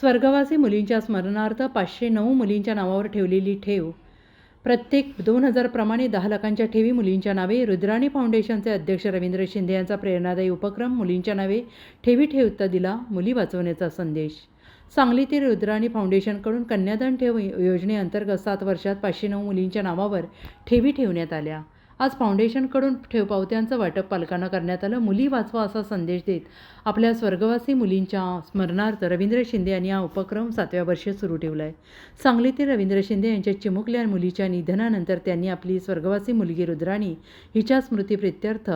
स्वर्गवासी मुलींच्या स्मरणार्थ पाचशे नऊ मुलींच्या नावावर ठेवलेली ठेव. प्रत्येक दोन हजारप्रमाणे दहा लाखांच्या ठेवी मुलींच्या नावे. रुद्राणी फाउंडेशनचे अध्यक्ष रवींद्र शिंदे यांचा प्रेरणादायी उपक्रम. मुलींच्या नावे ठेवी ठेवता दिला मुली वाचवण्याचा संदेश. सांगलीतील रुद्राणी फाउंडेशनकडून कन्यादान ठेव योजनेअंतर्गत सात वर्षात पाचशे नऊ मुलींच्या नावावर ठेवी ठेवण्यात आल्या. आज फाउंडेशनकडून ठेवपावत्यांचं वाटप पालकांना करण्यात आलं. मुली वाचवा असा संदेश देत आपल्या स्वर्गवासी मुलींच्या स्मरणार्थ रवींद्र शिंदे यांनी हा उपक्रम सातव्या वर्षी सुरू ठेवला आहे सांगलीतील रवींद्र शिंदे यांच्या चिमुकल्या मुलीच्या निधनानंतर त्यांनी आपली स्वर्गवासी मुलगी रुद्राणी हिच्या स्मृतीप्रित्यर्थ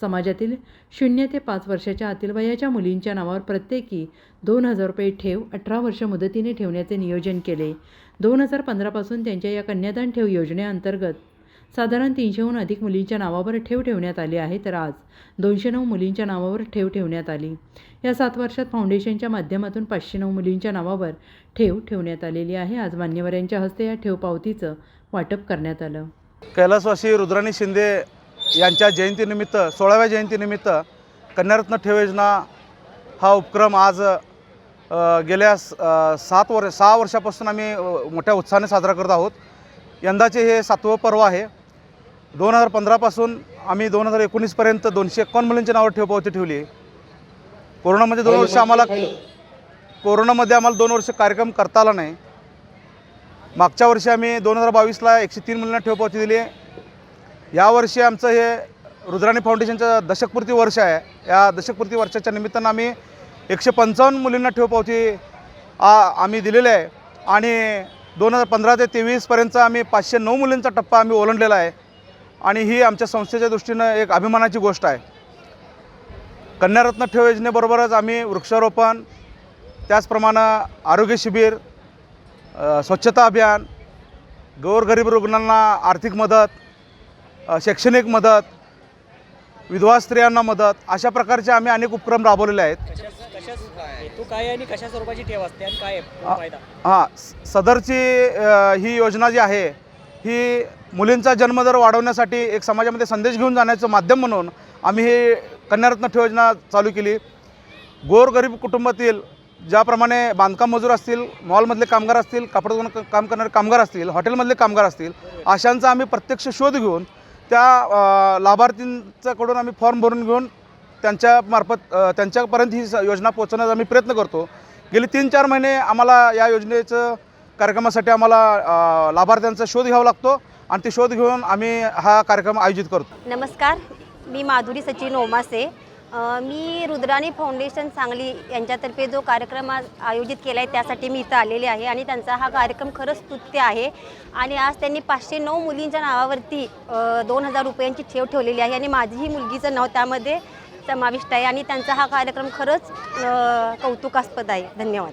समाजातील शून्य ते पाच वर्षाच्या आतील वयाच्या मुलींच्या नावावर प्रत्येकी दोन हजार रुपये ठेव अठरा वर्ष मुदतीने ठेवण्याचे नियोजन केले. दोन हजार पंधरापासून त्यांच्या या कन्यादान ठेव योजनेअंतर्गत साधारण तीनशेहून अधिक मुलींच्या नावावर ठेव ठेवण्यात आली आहे तर आज दोनशे नऊ मुलींच्या नावावर ठेव ठेवण्यात आली. या सात वर्षात फाउंडेशनच्या माध्यमातून पाचशे नऊ मुलींच्या नावावर ठेव ठेवण्यात आलेली आहे. आज मान्यवरांच्या हस्ते या ठेव पावतीचं वाटप करण्यात आलं. कैलासवासी रुद्राणी शिंदे यांच्या जयंतीनिमित्त सोळाव्या जयंतीनिमित्त कन्यारत्न ठेव योजना हा उपक्रम आज गेल्या सात वर्ष सहा वर्षापासून आम्ही मोठ्या उत्साहाने साजरा करत आहोत. यंदाचे हे सातवं पर्व आहे. दोन हजार पंधरापासून आम्ही दोन हजार एकोणीसपर्यंत दोनशे एकावन्न मुलींच्या नावावर ठेवपावती ठेवली कोरोनामध्ये दोन वर्ष आम्हाला कोरोनामध्ये आम्हाला दोन वर्ष कार्यक्रम करता आला नाही. मागच्या वर्षी आम्ही दोन हजार बावीसला एकशे तीन मुलींना ठेवपावती दिली यावर्षी आमचं हे रुद्राणी फाउंडेशनचं दशकपूर्ती वर्ष आहे. या दशकपूर्ती वर्षाच्या निमित्तानं आम्ही एकशे पंचावन्न मुलींना ठेवपावती आ आम्ही दिलेले आहे. आणि दोन हजार पंधरा ते तेवीसपर्यंतचा आम्ही पाचशे नऊ मुलींचा टप्पा आम्ही ओलांडलेला आहे. आणि ही आमच्या संस्थेच्या दृष्टीनं एक अभिमानाची गोष्ट आहे. कन्यारत्न ठेव योजनेबरोबरच आम्ही वृक्षारोपण त्याचप्रमाणे आरोग्य शिबिर स्वच्छता अभियान गोरगरीब रुग्णांना आर्थिक मदत शैक्षणिक मदत विधवा स्त्रियांना मदत अशा प्रकारचे आम्ही अनेक उपक्रम राबवलेले आहेत. कशा कशाच हेतू काय आहे आणि कशा स्वरूपाची ठेव असते आणि काय आहे? आ- फायदा हां सदरची ही योजना जी आहे ही मुलींचा जन्मदर वाढवण्यासाठी एक समाजामध्ये संदेश घेऊन जाण्याचं माध्यम म्हणून आम्ही ही कन्यारत्न ठेव योजना चालू केली. गोरगरीब कुटुंबातील ज्याप्रमाणे बांधकाम मजूर असतील मॉलमधले कामगार असतील कापड दुकानात काम करणारे कामगार असतील हॉटेलमधले कामगार असतील अशांचा आम्ही प्रत्यक्ष शोध घेऊन त्या लाभार्थींच्याकडून आम्ही फॉर्म भरून घेऊन त्यांच्यामार्फत त्यांच्यापर्यंत ही योजना पोहोचवण्याचा आम्ही प्रयत्न करतो. गेली तीन चार महिने आम्हाला या योजनेचं कार्यक्रमासाठी आम्हाला लाभार्थ्यांचा शोध घ्यावा लागतो आणि ते शोध घेऊन आम्ही हा कार्यक्रम आयोजित करतो. नमस्कार मी माधुरी सचिन ओमासे. मी रुद्राणी फाउंडेशन सांगली यांच्यातर्फे जो कार्यक्रम आज आयोजित केला आहे त्यासाठी मी इथं आलेले आहे आणि त्यांचा हा कार्यक्रम खरंच स्तुत्य आहे. आणि आज त्यांनी पाचशे नऊ मुलींच्या नावावरती दोन हजार रुपयांची ठेव ठेवलेली आहे आणि माझीही मुलगीचं नाव त्यामध्ये समाविष्ट आहे आणि त्यांचा हा कार्यक्रम खरंच कौतुकास्पद आहे. धन्यवाद.